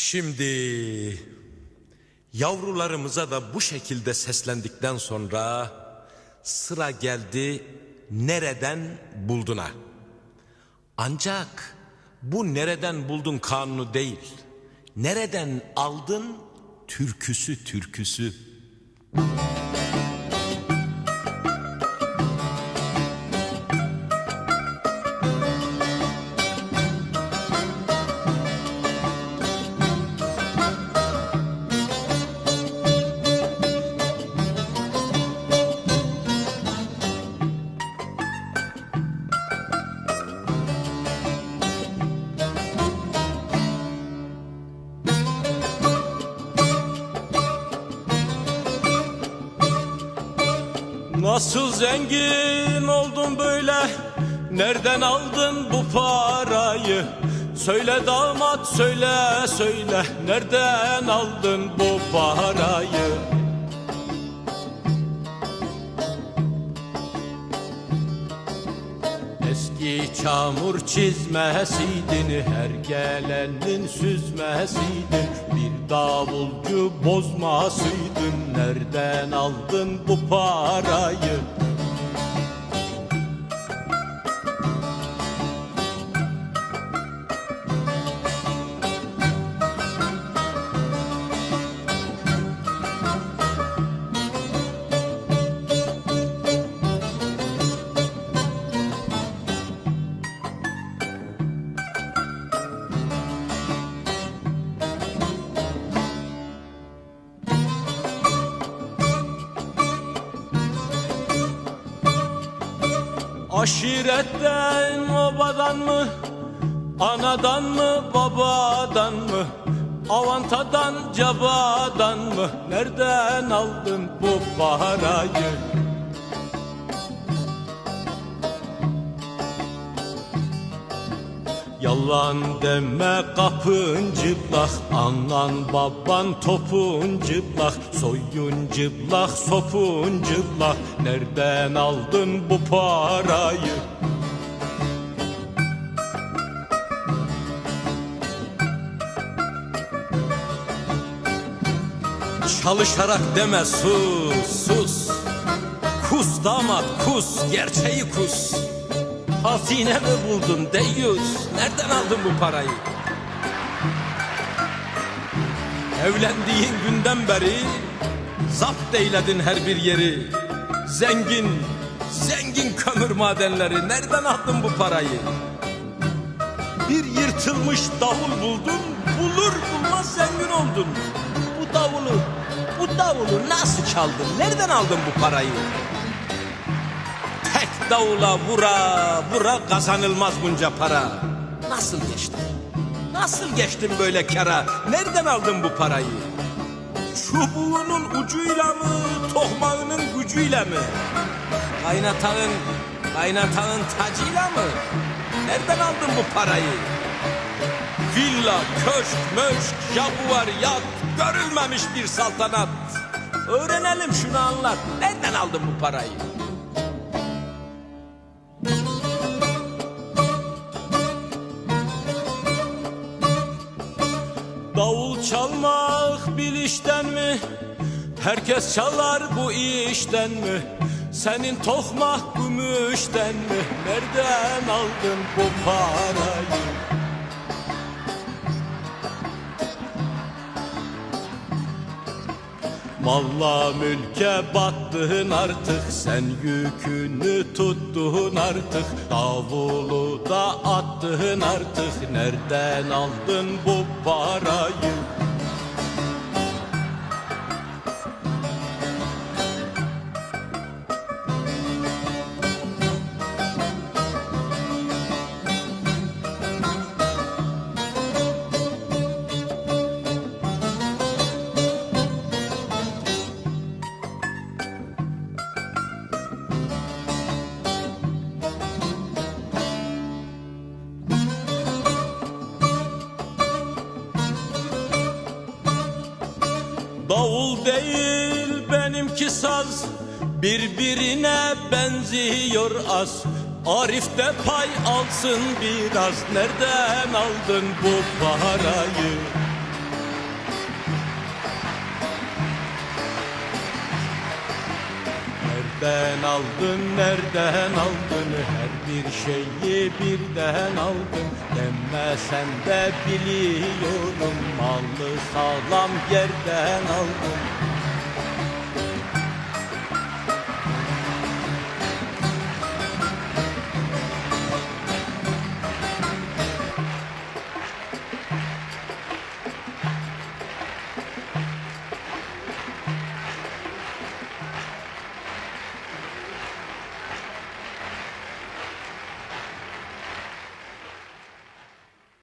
Şimdi yavrularımıza da bu şekilde seslendikten sonra sıra geldi nereden bulduna. Ancak bu nereden buldun kanunu değil. Nereden aldın türküsü türküsü. Nasıl zengin oldun böyle? Nereden aldın bu parayı? Söyle damat söyle söyle Nereden aldın bu parayı? Eski çamur çizmesiydin Her gelenin süzmesiydin Bir davulcu bozmasıydın Nereden aldın bu parayı? Aşiretten obadan mı Anadan mı babadan mı Avantadan cabadan mı? Nereden aldın bu parayı Yalan deme kapın cıplak. Anan baban topun cıplak. Soyun cıplak sopun cıplak. Nereden aldın bu parayı? Çalışarak deme sus sus. Kus damat kus gerçeği kus Hazine mi buldun deyyus. Nereden aldın bu parayı? Evlendiğin günden beri Zapt eyledin her bir yeri. Zengin Zengin kömür madenleri. Nereden aldın bu parayı? Bir yırtılmış davul buldun Bulur bulmaz zengin oldun. Bu davulu Bu davulu nasıl çaldın? Nereden aldın bu parayı davula vura vura kazanılmaz bunca para. Nasıl geçtin? Nasıl geçtin böyle kara? Nereden aldın bu parayı? Çubuğunun ucuyla mı, tohmağının gücüyle mi? Kaynatağın, kaynatağın tacıyla mı? Nereden aldın bu parayı? Villa, köşk, möşk, jaguar, yat, görülmemiş bir saltanat. Öğrenelim şunu anlat. Nereden aldın bu parayı? Davul çalmak bilişten mi? Herkes çalar bu işten mi? Senin tokmak gümüşten mi? Nereden aldın bu parayı? Malla mülke battın artık Sen yükünü tuttun artık Davulu da attın artık. Nereden aldın bu parayı değil benimki saz. Birbirine benziyor az. Arif de pay alsın biraz. Nereden aldın bu parayı Kimden aldın, nereden aldın? Her bir şeyi birden aldın. Deme sen de biliyorum. Malı sağlam yerden aldın